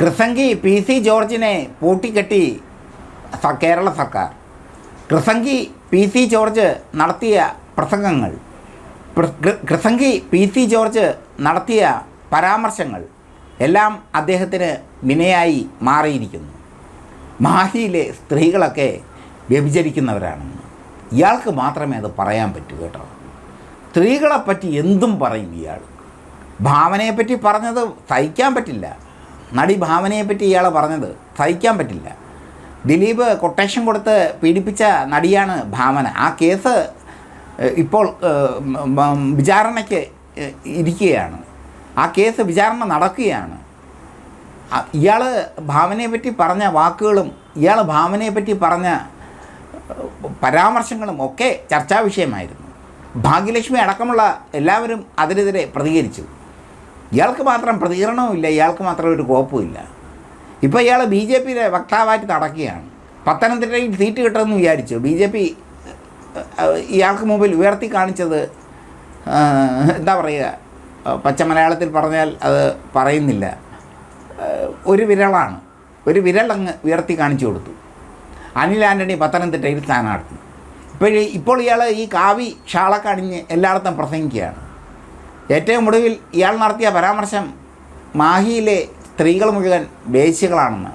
കൃസംഗി P C ജോർജിനെ പൂട്ടിക്കെട്ടി കേരള സർക്കാർ. കൃസംഗി P C George നടത്തിയ പ്രസംഗങ്ങൾ. കൃസംഗി പി സി ജോർജ് നടത്തിയ പരാമർശങ്ങൾ എല്ലാം അദ്ദേഹത്തിന് വിനയായി മാറിയിരിക്കുന്നു. മാഹിയിലെ സ്ത്രീകളൊക്കെ വ്യഭിചരിക്കുന്നവരാണെന്ന് ഇയാൾക്ക് മാത്രമേ അത് പറയാൻ പറ്റൂ കേട്ടോ. സ്ത്രീകളെപ്പറ്റി എന്തും പറയും ഇയാൾ. ഭാവനയെപ്പറ്റി പറഞ്ഞത് സഹിക്കാൻ പറ്റില്ല. നടി ഭാവനയെപ്പറ്റി ഇയാൾ പറഞ്ഞത് സഹിക്കാൻ പറ്റില്ല. ദിലീപ് കൊട്ടേഷൻ കൊടുത്ത് പീഡിപ്പിച്ച നടിയാണ് ഭാവന. ആ കേസ് ഇപ്പോൾ വിചാരണയ്ക്ക് ഇരിക്കുകയാണ്. ആ കേസ് വിചാരണ നടക്കുകയാണ്. ഇയാൾ ഭാവനയെ പറ്റി പറഞ്ഞ വാക്കുകളും ഇയാൾ ഭാവനയെ പറ്റി പറഞ്ഞ പരാമർശങ്ങളും ഒക്കെ ചർച്ചാ വിഷയമായിരുന്നു. ഭാഗ്യലക്ഷ്മി അടക്കമുള്ള എല്ലാവരും അതിനെതിരെ പ്രതികരിച്ചു. ഇയാൾക്ക് മാത്രം പ്രതികരണവുമില്ല ഇയാൾക്ക് മാത്രം ഒരു കോപ്പുമില്ല. ഇപ്പോൾ ഇയാൾ ബി ജെ പിയിലെ വക്താവായിട്ട് നടക്കുകയാണ്. പത്തനംതിട്ടയിൽ സീറ്റ് കിട്ടുമെന്ന് വിചാരിച്ചു. ബി ജെ പി ഇയാൾക്ക് മുമ്പിൽ ഉയർത്തി കാണിച്ചത് എന്താ പറയുക പച്ച മലയാളത്തിൽ പറഞ്ഞാൽ അത് പറയുന്നില്ല. ഒരു വിരളാണ്. ഒരു വിരൽ അങ്ങ് ഉയർത്തി കാണിച്ചു കൊടുത്തു. അനിൽ ആന്റണി പത്തനംതിട്ടയിൽ സ്ഥാനാർത്ഥി. ഇപ്പോൾ ഇപ്പോൾ ഇയാൾ ഈ കാവി ഷാളക്കണിഞ്ഞ് എല്ലായിടത്തും പ്രസംഗിക്കുകയാണ്. ഏറ്റവും ഒടുവിൽ ഇയാൾ നടത്തിയ പരാമർശം മാഹിയിലെ സ്ത്രീകൾ മുഴുവൻ വേശ്യകളാണെന്ന്.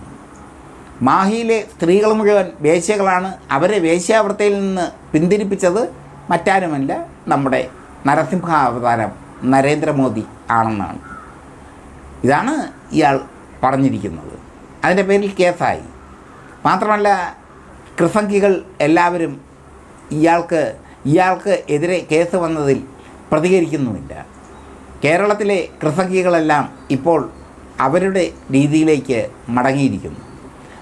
മാഹിയിലെ സ്ത്രീകൾ മുഴുവൻ വേശ്യകളാണ് അവരെ വേശ്യാവൃത്തിയിൽ നിന്ന് പിന്തിരിപ്പിച്ചത് മറ്റാരുമല്ല നമ്മുടെ നരസിംഹ അവതാരം നരേന്ദ്രമോദി ആണെന്നാണ്. ഇതാണ് ഇയാൾ പറഞ്ഞിരിക്കുന്നത്. അതിന്റെ പേരിൽ കേസായി. മാത്രമല്ല കൃസംഖികൾ എല്ലാവരും ഇയാൾക്ക് ഇയാൾക്ക് എതിരെ കേസ് വന്നതിൽ പ്രതികരിക്കുന്നുമില്ല. കേരളത്തിലെ കൃസംഖികളെല്ലാം ഇപ്പോൾ അവരുടെ രീതിയിലേക്ക് മടങ്ങിയിരിക്കുന്നു.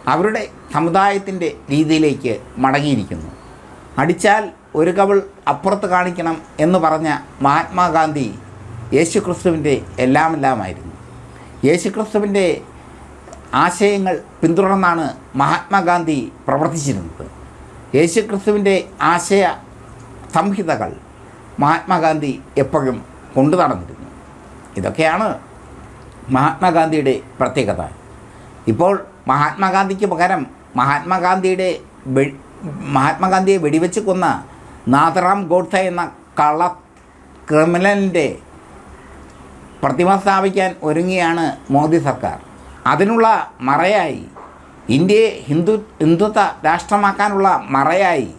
അവരുടെ സമുദായത്തിന്റെ രീതിയിലേക്ക് മടങ്ങിയിരിക്കുന്നു. അടിച്ചാൽ ഒരു കവൾ അപ്പുറത്ത് കാണിക്കണം എന്ന് പറഞ്ഞ മഹാത്മാഗാന്ധി യേശുക്രിസ്തുവിന്റെ എല്ലാമെല്ലാമായിരുന്നു. യേശുക്രിസ്തുവിന്റെ ആശയങ്ങൾ പിന്തുടർന്നാണ് മഹാത്മാഗാന്ധി പ്രവർത്തിച്ചിരുന്നത്. യേശുക്രിസ്തുവിന്റെ ആശയ സംഹിതകൾ മഹാത്മാഗാന്ധി എപ്പോഴും കൊണ്ടു നടന്നിരുന്നു. ഇതൊക്കെയാണ് മഹാത്മാഗാന്ധിയുടെ പ്രത്യേകത. ഇപ്പോൾ മഹാത്മാഗാന്ധിക്ക് പകരം മഹാത്മാഗാന്ധിയുടെ മഹാത്മാഗാന്ധിയെ വെടിവെച്ച് കൊന്ന നാഥറാം ഗോഡ്സ എന്ന കള്ള ക്രിമിനലിന്റെ പ്രതിമ സ്ഥാപിക്കാൻ ഒരുങ്ങിയാണ് മോദി സർക്കാർ. അതിനുള്ള മറയായി ഇന്ത്യയെ ഹിന്ദു ഹിന്ദുത്വ രാഷ്ട്രമാക്കാനുള്ള മറയായി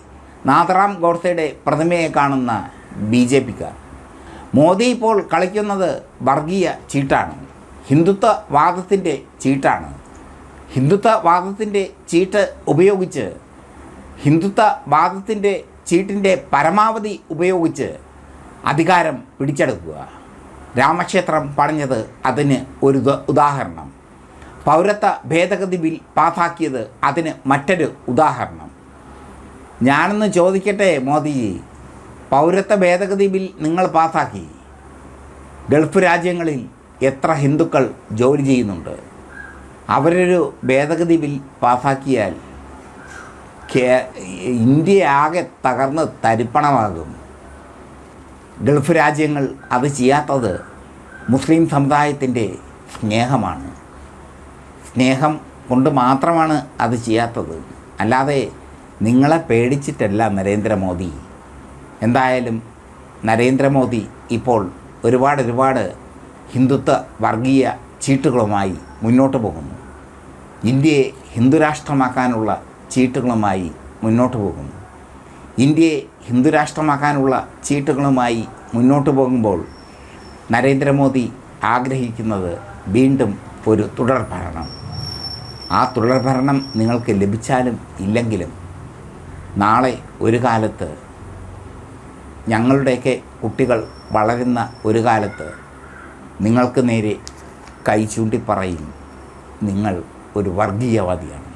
നാഥറാം ഗോഡ്സയുടെ പ്രതിമയെ കാണുന്ന ബി ജെ പിക്കാർ. മോദി ഇപ്പോൾ കളിക്കുന്നത് വർഗീയ ചീട്ടാണ്. ഹിന്ദുത്വവാദത്തിന്റെ ചീട്ടാണ്. ഹിന്ദുത്വവാദത്തിന്റെ ചീട്ട് ഉപയോഗിച്ച് ഹിന്ദുത്വവാദത്തിന്റെ ചീട്ടിന്റെ പരമാവധി ഉപയോഗിച്ച് അധികാരം പിടിച്ചെടുക്കുക. രാമക്ഷേത്രം പണിഞ്ഞത് അതിന് ഒരു ഉദാഹരണം. പൗരത്വ ഭേദഗതി ബിൽ പാസാക്കിയത് അതിന് മറ്റൊരു ഉദാഹരണം. ഞാനൊന്ന് ചോദിക്കട്ടെ മോദിജി? പൗരത്വ ഭേദഗതി ബിൽ നിങ്ങൾ പാസാക്കി ഗൾഫ് രാജ്യങ്ങളിൽ എത്ര ഹിന്ദുക്കൾ ജോലി ചെയ്യുന്നുണ്ട്? അവരൊരു ഭേദഗതി ബിൽ പാസാക്കിയാൽ ഇന്ത്യ ആകെ തകർന്ന് തരിപ്പണമാകും. ഗൾഫ് രാജ്യങ്ങൾ അത് ചെയ്യാത്തത് മുസ്ലിം സമുദായത്തിന്റെ സ്നേഹമാണ്. സ്നേഹം കൊണ്ട് മാത്രമാണ് അത് ചെയ്യാത്തത്. അല്ലാതെ നിങ്ങളെ പേടിച്ചിട്ടല്ല നരേന്ദ്രമോദി. എന്തായാലും നരേന്ദ്രമോദി ഇപ്പോൾ ഒരുപാട് ഒരുപാട് ഹിന്ദുത്വ വർഗീയ ചീട്ടുകളുമായി മുന്നോട്ട് പോകുന്നു. ഇന്ത്യയെ ഹിന്ദുരാഷ്ട്രമാക്കാനുള്ള ചീട്ടുകളുമായി മുന്നോട്ട് പോകുന്നു. ഇന്ത്യയെ ഹിന്ദുരാഷ്ട്രമാക്കാനുള്ള ചീട്ടുകളുമായി മുന്നോട്ട് പോകുമ്പോൾ നരേന്ദ്രമോദി ആഗ്രഹിക്കുന്നത് വീണ്ടും ഒരു തുടർ ഭരണം. ആ തുടർ ഭരണം നിങ്ങൾക്ക് ലഭിച്ചാലും ഇല്ലെങ്കിലും നാളെ ഒരു കാലത്ത് ഞങ്ങളുടെയൊക്കെ കുട്ടികൾ വളരുന്ന ഒരു കാലത്ത് നിങ്ങൾക്ക് നേരെ കൈ ചൂണ്ടി പറയും നിങ്ങൾ ഒരു വർഗീയവാദിയാണ്.